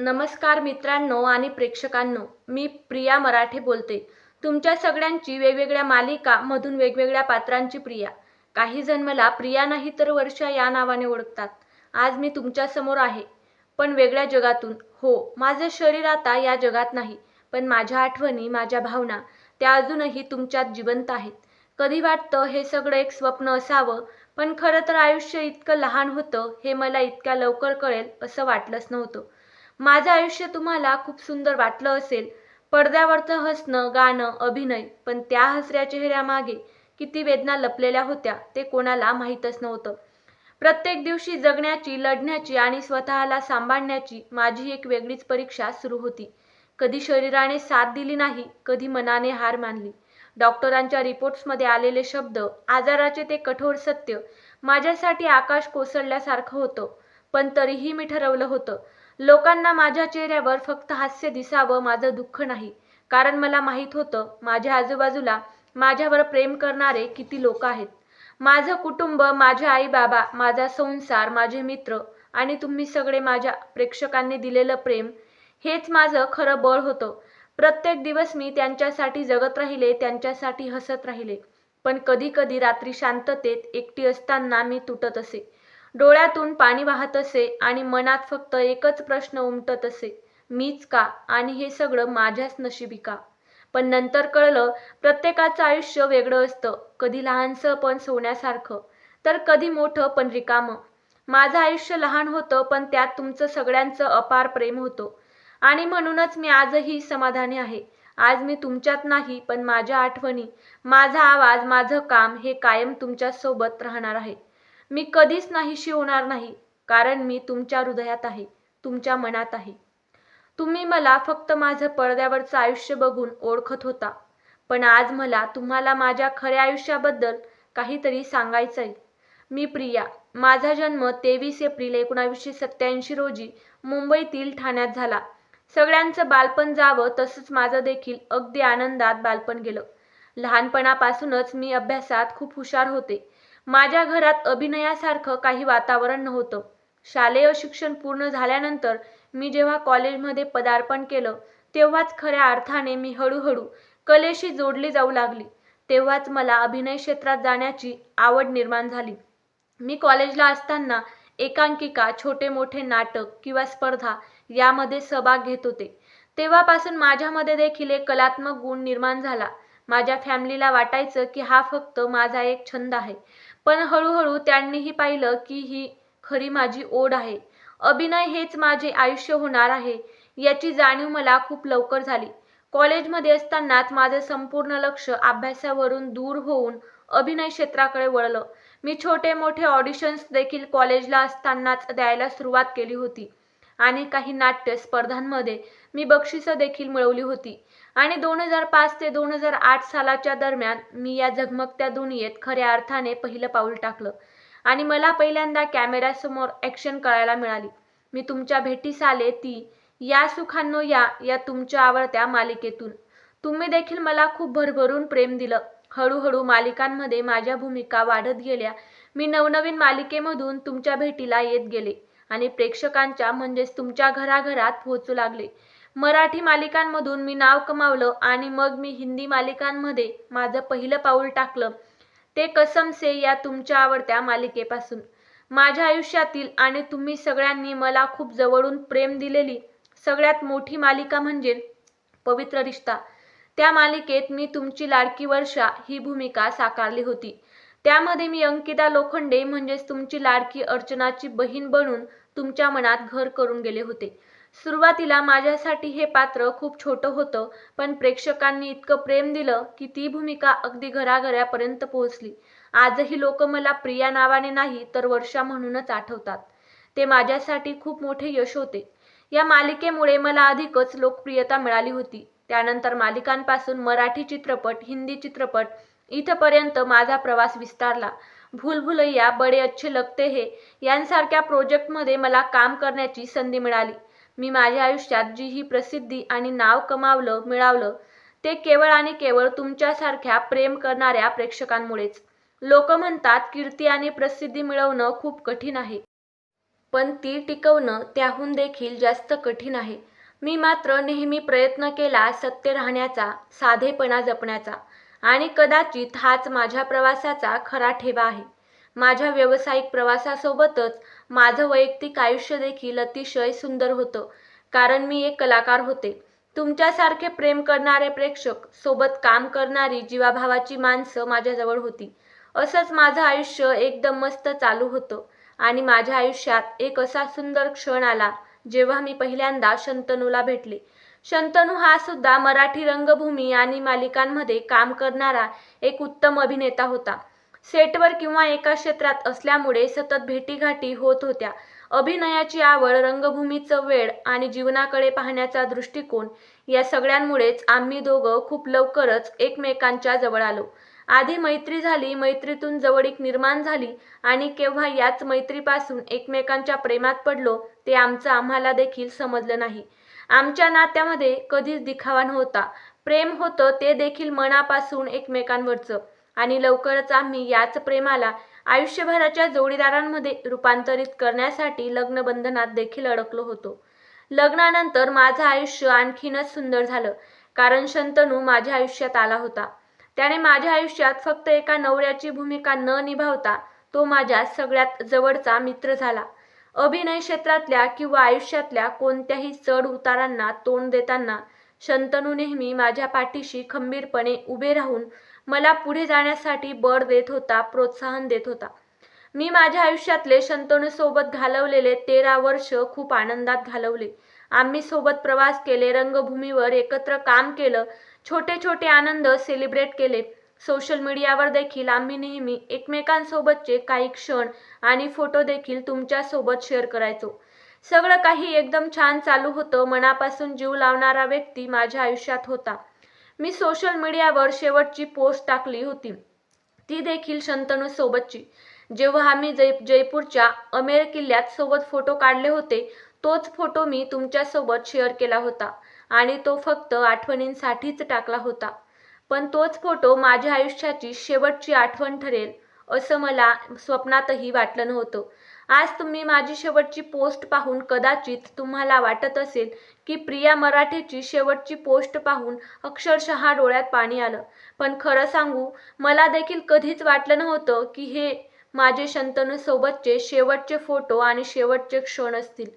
नमस्कार मित्रांनो आणि प्रेक्षकांनो मी प्रिया मराठे बोलते. तुमच्या सगळ्यांची वेगवेगळ्या मालिका मधून वेगवेगळ्या पात्रांची प्रिया. काही जण मला प्रिया नाही तर वर्षा या नावाने ओळखतात. आज मी तुमच्यासमोर आहे. पण वेगळ्या जगातून. हो माझं शरीर आता या जगात नाही पण माझ्या आठवणी माझ्या भावना त्या अजूनही तुमच्यात जिवंत आहेत. कधी वाटतं हे सगळं एक स्वप्न असावं पण खरं तर आयुष्य इतकं लहान होतं हे मला इतक्या लवकर कळेल असं वाटलंच नव्हतं. माझं आयुष्य तुम्हाला खूप सुंदर वाटलं असेल. पडद्यावरचं हसणं गाणं अभिनय पण त्या हसऱ्या चेहऱ्यामागे किती वेदना लपलेल्या होत्या ते कोणाला माहीतच नव्हतं. प्रत्येक दिवशी जगण्याची लढण्याची आणि स्वतःला सांभाळण्याची माझी एक वेगळीच परीक्षा सुरू होती. कधी शरीराने साथ दिली नाही कधी मनाने हार मानली. डॉक्टरांच्या रिपोर्ट्समध्ये आलेले शब्द आजाराचे ते कठोर सत्य माझ्यासाठी आकाश कोसळल्यासारखं होतं. पण तरीही मी ठरवलं होतं लोकांना माझ्या चेहऱ्यावर फक्त हास्य दिसावं माझं दुःख नाही. कारण मला माहीत होतं माझ्या आजूबाजूला माझ्यावर प्रेम करणारे किती लोक आहेत. माझं कुटुंब माझे आई बाबा माझा संसार माझे मित्र आणि तुम्ही सगळे माझ्या प्रेक्षकांनी दिलेलं प्रेम हेच माझं खरं बळ होतं. प्रत्येक दिवस मी त्यांच्यासाठी जगत राहिले त्यांच्यासाठी हसत राहिले. पण कधी कधी रात्री शांततेत एकटी असताना मी तुटत असे. डोळ्यातून पाणी वाहत असे आणि मनात फक्त एकच प्रश्न उमटत असे मीच का? आणि हे सगळं माझ्याच नशिबी का? पण नंतर कळलं प्रत्येकाचं आयुष्य वेगळं असतं कधी लहानसं पण सोन्यासारखं. तर कधी मोठं पण रिकामं. माझं आयुष्य लहान होतं पण त्यात तुमचं सगळ्यांचं अपार प्रेम होतं. आणि म्हणूनच मी आजही समाधानी आहे. आज मी तुमच्यात नाही पण माझ्या आठवणी माझा आवाज माझं काम हे कायम तुमच्यासोबत राहणार आहे. मी कधीच नाहीशी होणार नाही कारण मी तुमच्या हृदयात आहे तुमच्या मनात आहे. तुम्ही मला फक्त माझं पडद्यावरचं आयुष्य बघून ओळखत होता पण आज मला तुम्हाला माझ्या खऱ्या आयुष्याबद्दल काहीतरी सांगायचंय. मी प्रिया माझा जन्म तेवीस एप्रिल एकोणावीसशे सत्याऐंशी रोजी मुंबईतील ठाण्यात झाला. सगळ्यांचं बालपण जावं तसंच माझं देखील अगदी आनंदात बालपण गेलं. लहानपणापासूनच मी अभ्यासात खूप हुशार होते. माझ्या घरात अभिनयासारखं काही वातावरण नव्हतं. शालेय शिक्षण पूर्ण झाल्यानंतर मी जेव्हा कॉलेजमध्ये पदार्पण केलं तेव्हाच खऱ्या अर्थाने मी हळूहळू कलेशी जोडली जाऊ लागली. तेव्हाच मला अभिनय क्षेत्रात जाण्याची आवड निर्माण झाली. मी कॉलेजला असताना एकांकिका छोटे मोठे नाटक किंवा स्पर्धा यामध्ये सहभाग घेत होते. तेव्हापासून माझ्यामध्ये देखील एक कलात्मक गुण निर्माण झाला. माझ्या फॅमिलीला वाटायचं की हा फक्त माझा एक छंद आहे. पण हळूहळू त्यांनीही पाहिलं की ही खरी माझी ओढ आहे. अभिनय हेच माझे आयुष्य होणार आहे याची जाणीव मला खूप लवकर झाली. कॉलेजमध्ये असतानाच माझं संपूर्ण लक्ष अभ्यासावरून दूर होऊन अभिनय क्षेत्राकडे वळलं. मी छोटे मोठे ऑडिशन्स देखील कॉलेजला असतानाच द्यायला सुरुवात केली होती आणि काही नाट्य स्पर्धांमध्ये मी बक्षिसं देखील मिळवली होती. आणि दोन हजार पाच ते दोन हजार आठ सालाच्या दरम्यान मी या झगमगत्या दुनियेत खऱ्या अर्थाने पहिलं पाऊल टाकलं. आणि मला पहिल्यांदा कॅमेऱ्यासमोर ॲक्शन करायला मिळाली. मी तुमच्या भेटीस आले ती या सुखांनो या या तुमच्या आवडत्या मालिकेतून. तुम्ही देखील मला खूप भरभरून प्रेम दिलं. हळूहळू मालिकांमध्ये माझ्या भूमिका वाढत गेल्या. मी नवनवीन मालिकेमधून तुमच्या भेटीला येत गेले आणि प्रेक्षकांच्या म्हणजेच तुमच्या घराघरात पोहोचू लागले. मराठी मालिकांमधून मी नाव कमावलं आणि मग मी हिंदी मालिकांमध्ये माझं पहिलं पाऊल टाकलं. ते कसम से या तुमच्या आवडत्या मालिकेपासून. माझ्या आयुष्यातील आणि तुम्ही सगळ्यांनी मला खूप जवळून प्रेम दिलेली सगळ्यात मोठी मालिका म्हणजे पवित्र रिश्ता. त्या मालिकेत मी तुमची लाडकी वर्षा ही भूमिका साकारली होती. त्यामध्ये मी अंकिता लोखंडे म्हणजेच तुमची लाडकी अर्चनाची बहीण बनून तुमच्या मनात घर करून गेले होते. सुरुवातीला माझ्यासाठी हे पात्र खूप छोटं होतं पण प्रेक्षकांनी इतकं प्रेम दिलं की ती भूमिका अगदी घराघरापर्यंत पोहोचली. आजही लोक मला प्रिया नावाने नाही तर वर्षा म्हणूनच आठवतात. ते माझ्यासाठी खूप मोठे यश होते. या मालिकेमुळे मला अधिकच लोकप्रियता मिळाली होती. त्यानंतर मालिकांपासून मराठी चित्रपट हिंदी चित्रपट इथपर्यंत माझा प्रवास विस्तारला. भूलभुलैया बडे अच्छे लगते हे यांसारख्या प्रोजेक्टमध्ये मला काम करण्याची संधी मिळाली. मी माझ्या आयुष्यात जी ही प्रसिद्धी आणि नाव कमावलं मिळावलं ते केवळ आणि केवळ तुमच्यासारख्या प्रेम करणाऱ्या प्रेक्षकांमुळेच. लोक म्हणतात कीर्ती आणि प्रसिद्धी मिळवणं खूप कठीण आहे. पण ती टिकवणं त्याहून देखील जास्त कठीण आहे. मी मात्र नेहमी प्रयत्न केला सत्य राहण्याचा साधेपणा जपण्याचा आणि कदाचित हाच माझ्या प्रवासाचा खरा ठेवा आहे. माझ्या व्यावसायिक प्रवासासोबतच माझं वैयक्तिक आयुष्य देखील अतिशय सुंदर होतं कारण मी एक कलाकार होते. तुमच्यासारखे प्रेम करणारे प्रेक्षक सोबत काम करणारी जीवाभावाची माणसं माझ्याजवळ होती. असंच माझं आयुष्य एकदम मस्त चालू होतं आणि माझ्या आयुष्यात एक असा सुंदर क्षण आला जेव्हा मी पहिल्यांदा शंतनूला भेटले. शंतनू हा सुद्धा मराठी रंगभूमी आणि मालिकांमध्ये काम करणारा एक उत्तम अभिनेता होता. सेटवर किंवा एका क्षेत्रात असल्यामुळे सतत भेटीगाठी होत होत्या. अभिनयाची आवड रंगभूमीचं वेळ आणि जीवनाकडे पाहण्याचा दृष्टिकोन या सगळ्यांमुळेच आम्ही दोघं खूप लवकरच एकमेकांच्या जवळ आलो. आधी मैत्री झाली मैत्रीतून जवळीक निर्माण झाली आणि केव्हा याच मैत्रीपासून एकमेकांच्या प्रेमात पडलो ते आमचं आम्हाला देखील समजलं नाही. आमच्या नात्यामध्ये कधीच दिखावा नव्हता. प्रेम होतं ते देखील मनापासून एकमेकांवरचं. आणि लवकरच आम्ही याच प्रेमाला आयुष्यभराच्या जोडीदारांमध्ये रूपांतरित करण्यासाठी लग्नबंधनात देखील अडकलो होतो. लग्नानंतर माझं आयुष्य आणखीनच सुंदर झालं कारण शंतनू माझ्या आयुष्यात आला होता. त्याने माझ्या आयुष्यात फक्त एका नवऱ्याची भूमिका न निभावता तो माझ्या सगळ्यात जवळचा मित्र झाला. अभिनय क्षेत्रातल्या किंवा आयुष्यातल्या कोणत्याही चढ उतारांना तोंड देताना शंतनू नेहमी माझ्या पाठीशी खंबीरपणे उभे राहून मला पुढे जाण्यासाठी बळ देत होता प्रोत्साहन देत होता. मी माझ्या आयुष्यातले शंतनू सोबत घालवलेले तेरा वर्ष खूप आनंदात घालवले. आम्ही सोबत प्रवास केले रंगभूमीवर एकत्र काम केलं छोटे छोटे आनंद सेलिब्रेट केले. सोशल मीडियावर देखील आम्ही नेहमी एकमेकांसोबतचे काही क्षण आणि फोटो देखील तुमच्यासोबत शेअर करायचो. सगळं काही एकदम छान चालू होतं. मनापासून जीव लावणारा व्यक्ती माझ्या आयुष्यात होता. मी सोशल मीडियावर शेवटची पोस्ट टाकली होती. ती देखील शंतनू सोबतची. जेव्हा आम्ही जय जयपूरच्या अमेर किल्ल्यात सोबत फोटो काढले होते तोच फोटो मी तुमच्यासोबत शेअर केला होता आणि तो फक्त आठवणींसाठीच टाकला होता. पण तोच फोटो माझ्या आयुष्याची शेवटची आठवण ठरेल असं मला स्वप्नातही वाटलं नव्हतं. आज तुम्ही माझी शेवटची पोस्ट पाहून कदाचित तुम्हाला वाटत असेल की प्रिया मराठेची शेवटची पोस्ट पाहून अक्षरशः डोळ्यात पाणी आलं. पण खरं सांगू मला देखील कधीच वाटलं नव्हतं की हे माझे शंतनूसोबतचे शेवटचे फोटो आणि शेवटचे क्षण असतील.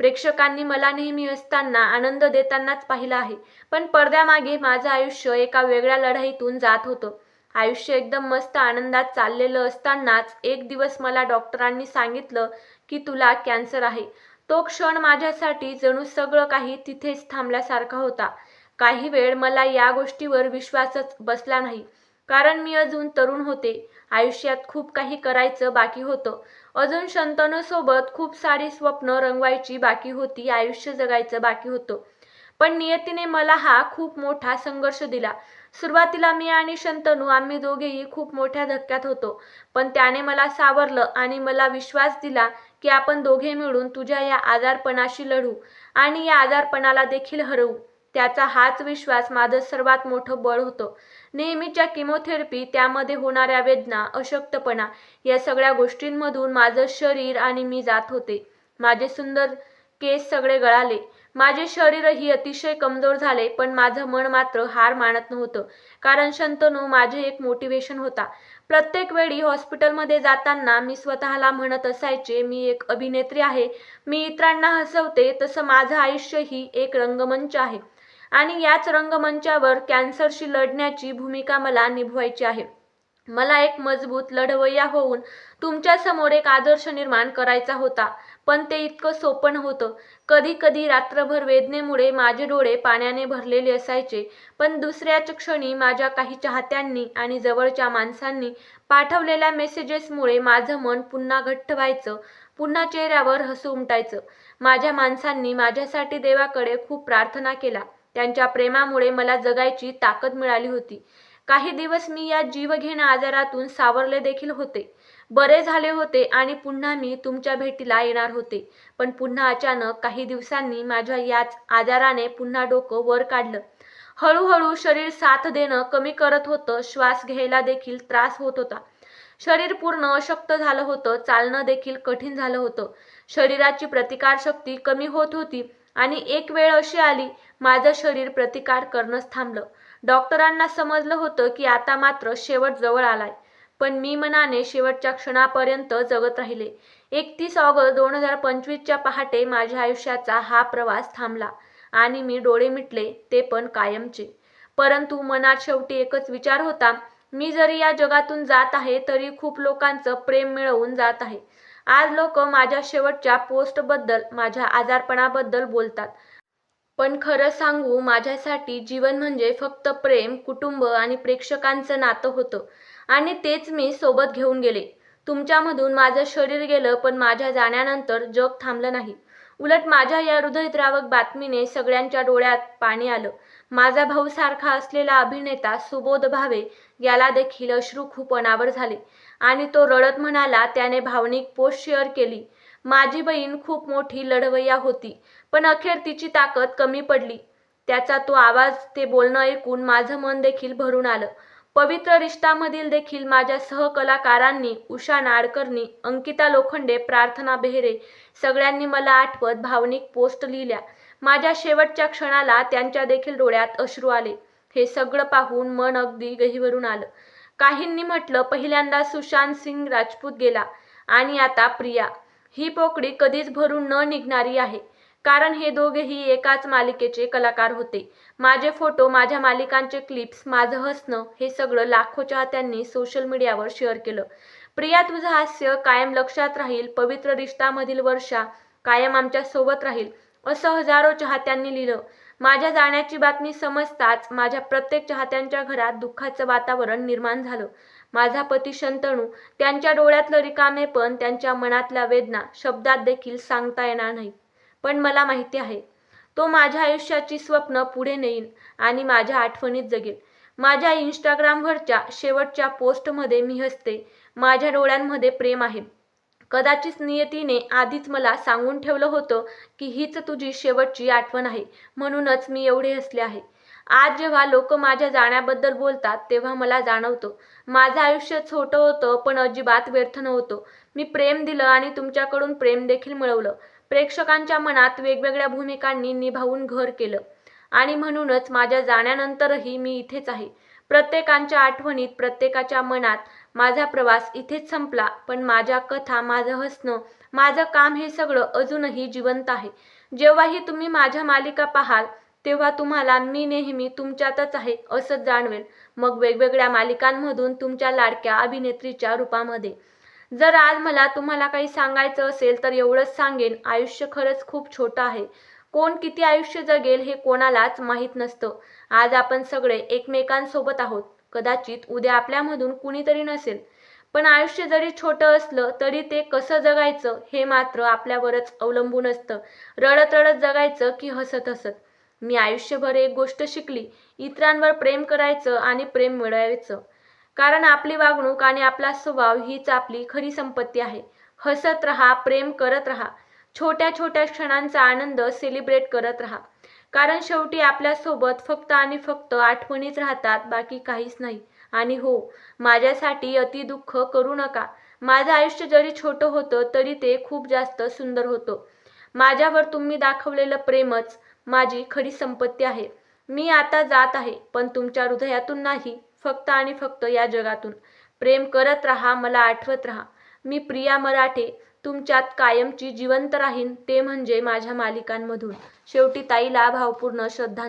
प्रेक्षकांनी मला नेहमी असताना आनंद देतानाच पाहिलं आहे. पण पडद्यामागे माझं आयुष्य एका वेगळ्या लढाईतून जात होतं. आयुष्य एकदम मस्त आनंदात चाललेलं असतानाच एक दिवस मला डॉक्टरांनी सांगितलं की तुला कॅन्सर आहे. तो क्षण माझ्यासाठी जणू सगळं काही तिथेच थांबल्यासारखा होता. काही वेळ मला या गोष्टीवर विश्वासच बसला नाही. कारण मी अजून तरुण होते. आयुष्यात खूप काही करायचं बाकी होतं. अजून शंतनूसोबत खूप सारी स्वप्न रंगवायची बाकी होती. आयुष्य जगायचं बाकी होतं. पण नियतीने मला हा खूप मोठा संघर्ष दिला. सुरुवातीला मी आणि शंतनू आम्ही दोघेही खूप मोठ्या धक्क्यात होतो. पण त्याने मला सावरलं आणि मला विश्वास दिला की आपण दोघे मिळून तुझ्या या आजारपणाशी लढू आणि या आजारपणाला देखील हरवू. त्याचा हाच विश्वास माझं सर्वात मोठं बळ होतं. नेहमीच्या किमोथेरपी त्यामध्ये होणाऱ्या वेदना अशक्तपणा या सगळ्या गोष्टींमधून माझं शरीर आणि मी जात होते. माझे सुंदर केस सगळे गळाले. माझे शरीरही अतिशय कमजोर झाले पण माझं मन मात्र हार मानत नव्हतं. कारण शंतनू माझे एक मोटिवेशन होता. प्रत्येक वेळी हॉस्पिटलमध्ये जाताना मी स्वतःला म्हणत असायचे मी एक अभिनेत्री आहे. मी इतरांना हसवते तसं माझं आयुष्यही एक रंगमंच आहे. आणि याच रंगमंचावर कॅन्सरशी लढण्याची भूमिका मला निभवायची आहे. मला एक मजबूत लढवय्या होऊन तुमच्यासमोर एक आदर्श निर्माण करायचा होता. पण ते इतकं सोपं नव्हतं. कधी कधी रात्रभर वेदनेमुळे माझे डोळे पाण्याने भरलेले असायचे पण दुसऱ्याच क्षणी माझ्या काही चाहत्यांनी आणि जवळच्या माणसांनी पाठवलेल्या मेसेजेसमुळे माझं मन पुन्हा घट्ट व्हायचं पुन्हा चेहऱ्यावर हसू उमटायचं. माझ्या माणसांनी माझ्यासाठी देवाकडे खूप प्रार्थना केला. त्यांच्या प्रेमामुळे मला जगायची ताकद मिळाली होती. काही दिवस मी या जीवघेण्या आजारातून सावरले देखील होते. बरे झाले होते आणि पुन्हा मी तुमच्या भेटीला येणार होते. पण पुन्हा अचानक काही दिवसांनी माझ्या याच आजाराने पुन्हा डोकं वर काढलं. हळूहळू शरीर साथ देणं कमी करत होतं श्वास घ्यायला देखील त्रास होत होता. शरीर पूर्ण अशक्त झालं होतं चालणं देखील कठीण झालं होतं. शरीराची प्रतिकारशक्ती कमी होत होती आणि एक वेळ अशी आली माझं शरीर प्रतिकार करणंच थांबलं. डॉक्टरांना समजलं होतं की आता मात्र शेवट जवळ आलाय. पण मी मनाने शेवटच्या क्षणापर्यंत जगत राहिले. एकतीस ऑगस्ट दोन हजार पंचवीसच्या पहाटे माझ्या आयुष्याचा हा प्रवास थांबला आणि मी डोळे मिटले ते पण कायमचे. परंतु मनात शेवटी एकच विचार होता मी जरी या जगातून जात आहे तरी खूप लोकांचं प्रेम मिळवून जात आहे. आज लोक माझ्या शेवटच्या पोस्टबद्दल माझ्या आजारपणाबद्दल बोलतात. पण खरं सांगू माझ्यासाठी जीवन म्हणजे फक्त प्रेम कुटुंब आणि प्रेक्षकांचं नातं होतं. आणि तेच मी सोबत घेऊन गेले. तुमच्यामधून माझं शरीर गेलं पण माझ्या जाण्यानंतर जग थांबलं नाही. उलट माझ्या या हृदयद्रावक बातमीने सगळ्यांच्या डोळ्यात पाणी आलं. माझा भाऊ सारखा असलेला अभिनेता सुबोध भावे याला देखील अश्रू खूप अनावर झाले. आणि तो रडत म्हणाला त्याने भावनिक पोस्ट शेअर केली. माझी बहीण खूप मोठी लढवय्या होती पण अखेर तिची ताकद कमी पडली. त्याचा तो आवाज ते बोलणं ऐकून माझं मन देखील भरून आलं. पवित्र रिश्तामधील देखील माझ्या सहकलाकारांनी उषा नाडकर्णी अंकिता लोखंडे प्रार्थना बेहरे सगळ्यांनी मला आठवत भावनिक पोस्ट लिहिल्या. माझ्या शेवटच्या क्षणाला त्यांच्या देखील डोळ्यात अश्रू आले. हे सगळं पाहून मन अगदी गहीवरून आलं. काहींनी म्हटलं पहिल्यांदा सुशांत सिंग राजपूत गेला आणि आता प्रिया. ही पोकळी कधीच भरून न निघणारी आहे. कारण हे दोघेही एकाच मालिकेचे कलाकार होते. माझे फोटो माझ्या मालिकांचे क्लिप्स माझं हसणं हे सगळं लाखो चाहत्यांनी सोशल मीडियावर शेअर केलं. प्रिया तुझं हास्य कायम लक्षात राहील. पवित्र रिश्तामधील वर्षा कायम आमच्यासोबत राहील. असं हजारो चाहत्यांनी लिहिलं. माझ्या जाण्याची बातमी समजताच माझ्या प्रत्येक चाहत्यांच्या घरात दुःखाचं वातावरण निर्माण झालं. माझा पती शंतनू त्यांच्या डोळ्यातलं रिकामे पण त्यांच्या मनातल्या वेदना शब्दात देखील सांगता येणार नाही. पण मला माहिती आहे तो माझ्या आयुष्याची स्वप्न पुढे नेईल आणि माझ्या आठवणीत जगेल. माझ्या इंस्टाग्रामवरच्या शेवटच्या पोस्टमध्ये मी हसते. माझ्या डोळ्यांमध्ये प्रेम आहे. कदाचित नियतीने आधीच मला सांगून ठेवलं होतं की हीच तुझी शेवटची आठवण आहे. म्हणूनच मी एवढे हसले आहे. आज जेव्हा लोक माझ्या जाण्याबद्दल बोलतात तेव्हा मला जाणवतो. माझं आयुष्य छोटं होतं पण अजिबात व्यर्थ नव्हतं. मी प्रेम दिलं आणि तुमच्याकडून प्रेम देखील मिळवलं. प्रेक्षकांच्या मनात वेगवेगळ्या भूमिकांनी निभावून घर केलं. आणि म्हणूनच माझ्या जाण्यानंतरही मी इथेच आहे. प्रत्येकांच्या आठवणीत प्रत्येकाच्या मनात माझा प्रवास इथेच संपला पण माझ्या कथा माझं हसणं माझं काम हे सगळं अजूनही जिवंत आहे. जेव्हाही तुम्ही माझ्या मालिका पाहाल तेव्हा तुम्हाला मी नेहमी तुमच्यातच आहे असं जाणवेल. मग वेगवेगळ्या मालिकांमधून तुमच्या लाडक्या अभिनेत्रीच्या रूपामध्ये. जर आज मला तुम्हाला काही सांगायचं असेल तर एवढंच सांगेन आयुष्य खरंच खूप छोटं आहे. कोण किती आयुष्य जगेल हे कोणालाच माहीत नसतं. आज आपण सगळे एकमेकांसोबत आहोत. कदाचित उद्या आपल्यामधून कुणीतरी नसेल. पण आयुष्य जरी छोटं असलं तरी ते कसं जगायचं हे मात्र आपल्यावरच अवलंबून असतं. रडत रडत जगायचं की हसत हसत. मी आयुष्यभर एक गोष्ट शिकली इतरांवर प्रेम करायचं आणि प्रेम मिळवायचं. कारण आपली वागणूक आणि आपला स्वभाव हीच आपली खरी संपत्ती आहे. हसत रहा प्रेम करत रहा. छोट्या छोट्या क्षणांचा आनंद सेलिब्रेट करत रहा. कारण शेवटी आपल्यासोबत फक्त आणि फक्त आठवणीच राहतात बाकी काहीच नाही. आणि हो माझ्यासाठी अति दुःख करू नका. माझं आयुष्य जरी छोटं होतं तरी ते खूप जास्त सुंदर होतं. माझ्यावर तुम्ही दाखवलेलं प्रेमच माझी खरी संपत्ती आहे. मी आता जात आहे पण तुमच्या हृदयातून नाही फक्त आणि फक्त या जगातून. प्रेम करत राहा मला आठवत राहा. मी प्रिया मराठे तुमच्यात कायमची जिवंत राहीन ते म्हणजे माझ्या मालिकांमधून. शेवटी ताईला भावपूर्ण श्रद्धांजली.